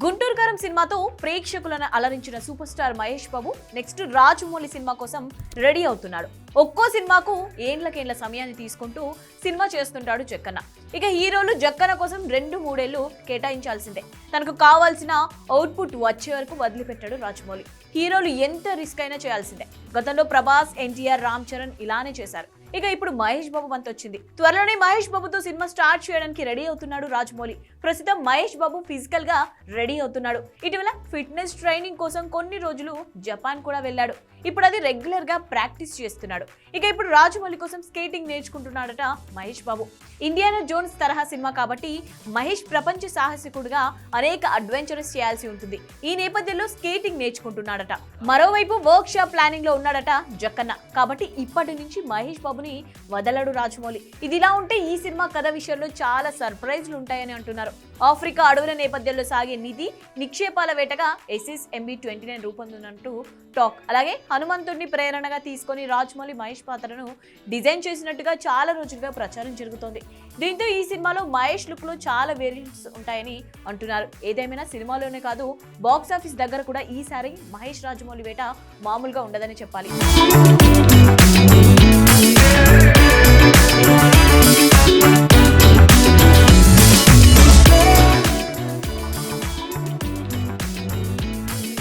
గుంటూరు కారం సినిమాతో ప్రేక్షకులను అలరించిన super star Mahesh Babu next Rajamouli cinema కోసం రెడీ అవుతున్నాడు. ఒక్కో సినిమాకు ఏండ్లకేండ్ల సమయాన్ని తీసుకుంటూ సినిమా చేస్తుంటాడు జక్కన్న. ఇక హీరోలు జక్కన్న కోసం రెండు మూడేళ్ళు కేటాయించాల్సిందే. తనకు కావాల్సిన అవుట్పుట్ వచ్చే వరకు వదిలిపెట్టాడు రాజమౌళి. హీరోలు ఎంత రిస్క్ అయినా చేయాల్సిందే. గతంలో ప్రభాస్ ఎన్టీఆర్ రామ్ చరణ్ ఇలానే చేశారు. ఇక ఇప్పుడు మహేష్ బాబు వంత వచ్చింది. త్వరలోనే మహేష్ బాబుతో సినిమా స్టార్ట్ చేయడానికి రెడీ అవుతున్నాడు రాజమౌళి ప్రస్తుతం మహేష్ బాబు ఫిజికల్గా రెడీ అవుతున్నాడు. ఇటీవల ఫిట్నెస్ ట్రైనింగ్ కోసం కొన్ని రోజులు జపాన్ కూడా వెళ్ళాడు. ఇప్పుడు అది రెగ్యులర్గా ప్రాక్టీస్ చేస్తున్నాడు. ఇక ఇప్పుడు రాజమౌళి కోసం స్కేటింగ్ నేర్చుకుంటున్నాడట మహేష్ బాబు. ఇండియానా జోన్స్ తరహా సినిమా కాబట్టి మహేష్ ప్రపంచ సాహసికుడుగా అనేక అడ్వెంచరస్ చేయాల్సి ఉంటుంది. ఈ నేపథ్యంలో స్కేటింగ్ నేర్చుకుంటున్నాడట. మరోవైపు వర్క్ షాప్ ప్లానింగ్లో ఉన్నాడట జక్కన్న. కాబట్టి ఇప్పటి నుంచి మహేష్ బాబు బాబుని వదలడు రాజమౌళి. ఇదిలా ఉంటే ఈ సినిమా కథ విషయంలో చాలా సర్ప్రైజ్లు ఉంటాయని అంటున్నారు. ఆఫ్రికా అడవుల నేపథ్యంలో సాగే నిధి నిక్షేపాల వేటగా ఎస్ఎస్ ఎంబీ ట్వంటీ నైన్ రూపొందినట్టు టాక్. అలాగే హనుమంతుడిని ప్రేరణగా తీసుకొని రాజమౌళి మహేష్ పాత్రను డిజైన్ చేసినట్టుగా చాలా రోజులుగా ప్రచారం జరుగుతోంది. దీంతో ఈ సినిమాలో మహేష్ లుక్లో చాలా వేరియంట్స్ ఉంటాయని అంటున్నారు. ఏదేమైనా సినిమాలోనే కాదు బాక్స్ ఆఫీస్ దగ్గర కూడా ఈసారి మహేష్ రాజమౌళి వేట మామూలుగా ఉండదని చెప్పాలి.